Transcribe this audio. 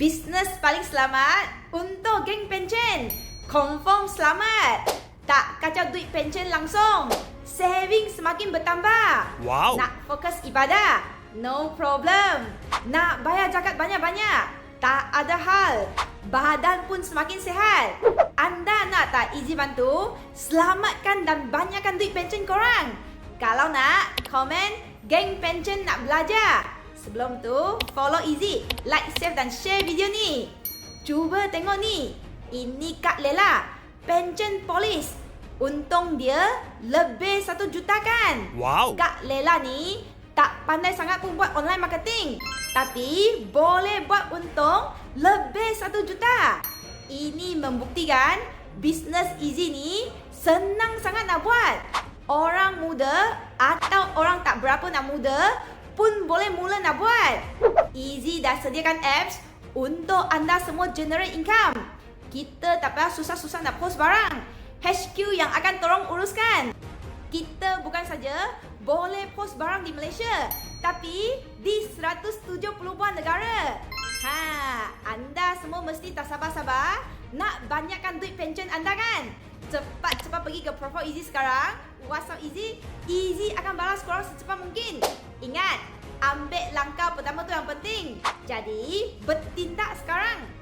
Bisnes paling selamat untuk geng pencen. Confirm selamat. Tak kacau duit pencen langsung. Saving semakin bertambah. Wow. Nak fokus ibadah? No problem. Nak bayar zakat banyak-banyak? Tak ada hal. Badan pun semakin sihat. Anda nak tak Easy bantu? Selamatkan dan banyakkan duit pencen korang. Kalau nak, komen geng pencen nak belajar. Sebelum tu, follow Easy, like, save dan share video ni. Cuba tengok ni. Ini Kak Lela, pencen polis. Untung dia lebih satu juta kan? Wow. Kak Lela ni tak pandai sangat pun buat online marketing. Tapi boleh buat untung lebih satu juta. Ini membuktikan bisnes easy ni senang sangat nak buat. Orang muda atau orang tak berapa nak muda pun boleh mula nak buat. Easy dah sediakan apps untuk anda semua generate income. Kita tak payah susah-susah nak post barang. HQ yang akan tolong uruskan. Kita bukan saja boleh post barang di Malaysia, tapi di 170 buah negara. Ha, anda semua mesti tak sabar-sabar nak banyakkan duit pencen anda kan? Cepat-cepat pergi ke profile Easy sekarang. WhatsApp Easy, Easy akan balas korang secepat mungkin. Ingat, ambil langkah pertama tu yang penting. Jadi, bertindak sekarang.